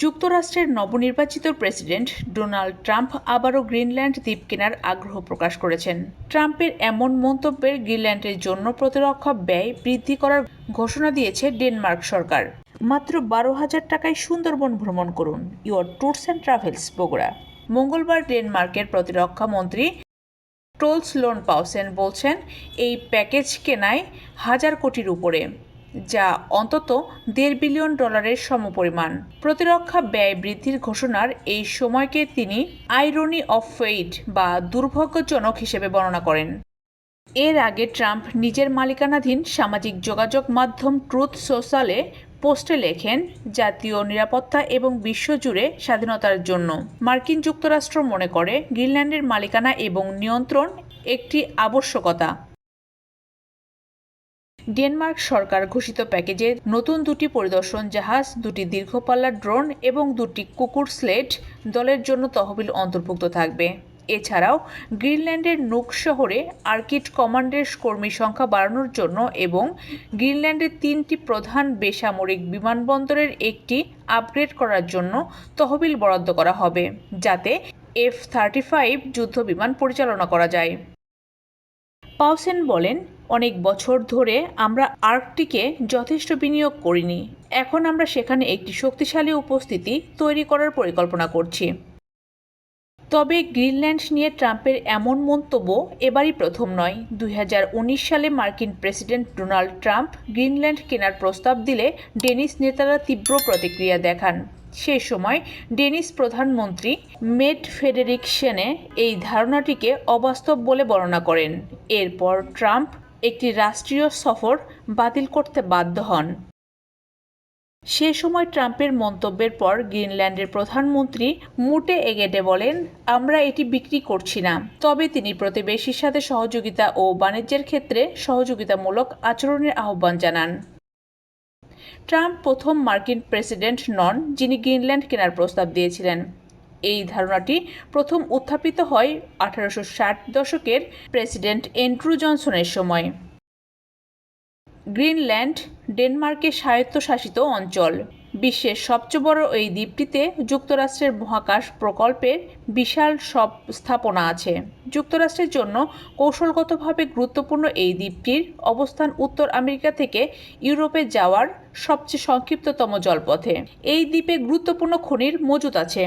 যুক্তরাষ্ট্রের নবনির্বাচিত president Donald Trump আবারও গ্রিনল্যান্ড দ্বীপ কেনার আগ্রহ প্রকাশ করেছেন। ট্রাম্পের এমন মন্তব্যের গ্রিনল্যান্ডের জন্য প্রতিরক্ষা ব্যয় বৃদ্ধি করার ঘোষণা দিয়েছে ডেনমার্ক সরকার। মাত্র বারো হাজার টাকায় সুন্দরবন ভ্রমণ করুন your tours and travels, Bogura. মঙ্গলবার ডেনমার্কের প্রতিরক্ষা মন্ত্রী টোলস লোন পাউসেন বলছেন, এই প্যাকেজ কেনায় হাজার কোটির উপরে। যা অন্তত দেড় বিলিয়ন ডলারের সমপরিমাণ। প্রতিরক্ষা ব্যয় বৃদ্ধির ঘোষণার এই সময়কে তিনি আইরনি অফ ফেইট বা দুর্ভাগ্যজনক হিসেবে বর্ণনা করেন। এর আগে ট্রাম্প নিজের মালিকানাধীন সামাজিক যোগাযোগ মাধ্যম ট্রুথ সোশ্যালে পোস্টে লেখেন, জাতীয় নিরাপত্তা এবং বিশ্বজুড়ে স্বাধীনতার জন্য। মার্কিন যুক্তরাষ্ট্র মনে করে, গ্রিনল্যান্ডের মালিকানা এবং নিয়ন্ত্রণ একটি আবশ্যকতা। ডেনমার্ক সরকার ঘোষিত প্যাকেজে নতুন দুটি পরিদর্শন জাহাজ, দুটি দীর্ঘপাল্লার ড্রোন এবং দুটি কুকুর স্লেট দলের জন্য তহবিল অন্তর্ভুক্ত থাকবে। এছাড়াও, গ্রিনল্যান্ডের নুক শহরে আর্কিড কমান্ডের কর্মী সংখ্যা বাড়ানোর জন্য এবং গ্রিনল্যান্ডের তিনটি প্রধান বেসামরিক বিমানবন্দরের একটি আপগ্রেড করার জন্য তহবিল বরাদ্দ করা হবে, যাতে এফ থার্টি ফাইভ যুদ্ধ বিমান পরিচালনা করা যায়। পাউসেন বলেন অনেক বছর ধরে আমরা আর্কটিকে যথেষ্ট বিনিয়োগ করিনি। এখন আমরা সেখানে একটি শক্তিশালী উপস্থিতি তৈরি করার পরিকল্পনা করছি। তবে গ্রিনল্যান্ড নিয়ে ট্রাম্পের এমন মন্তব্য এবারই প্রথম নয়। দুই সালে মার্কিন প্রেসিডেন্ট ডোনাল্ড ট্রাম্প গ্রিনল্যান্ড কেনার প্রস্তাব দিলে ডেনিস নেতারা তীব্র প্রতিক্রিয়া দেখান। সেই সময় ডেনিস প্রধানমন্ত্রী মেট ফেডেরিকসেনে এই ধারণাটিকে অবাস্তব বলে বর্ণনা করেন। এরপর ট্রাম্প একটি রাষ্ট্রীয় সফর বাতিল করতে বাধ্য হন। সে সময় ট্রাম্পের মন্তব্যের পর গ্রিনল্যান্ডের প্রধানমন্ত্রী মুটে এগেডে বলেন, আমরা এটি বিক্রি করছি না। তবে তিনি প্রতিবেশীর সাথে সহযোগিতা ও বাণিজ্যের ক্ষেত্রে সহযোগিতামূলক আচরণের আহ্বান জানান। ট্রাম্প প্রথম মার্কিন প্রেসিডেন্ট নন, যিনি গ্রিনল্যান্ড কেনার প্রস্তাব দিয়েছিলেন। এই ধারণাটি প্রথম উত্থাপিত হয় আঠারোশো ষাট দশকের প্রেসিডেন্ট এন্ড্রু জনসনের সময়। গ্রিনল্যান্ড ডেনমার্কের স্বায়ত্তশাসিত অঞ্চল। বিশ্বের সবচেয়ে বড় এই দ্বীপটিতে যুক্তরাষ্ট্রের মহাকাশ প্রকল্পের বিশাল সব স্থাপনা আছে। যুক্তরাষ্ট্রের জন্য কৌশলগতভাবে গুরুত্বপূর্ণ এই দ্বীপটির অবস্থান উত্তর আমেরিকা থেকে ইউরোপে যাওয়ার সবচেয়ে সংক্ষিপ্ততম জলপথে। এই দ্বীপে গুরুত্বপূর্ণ খনির মজুত আছে।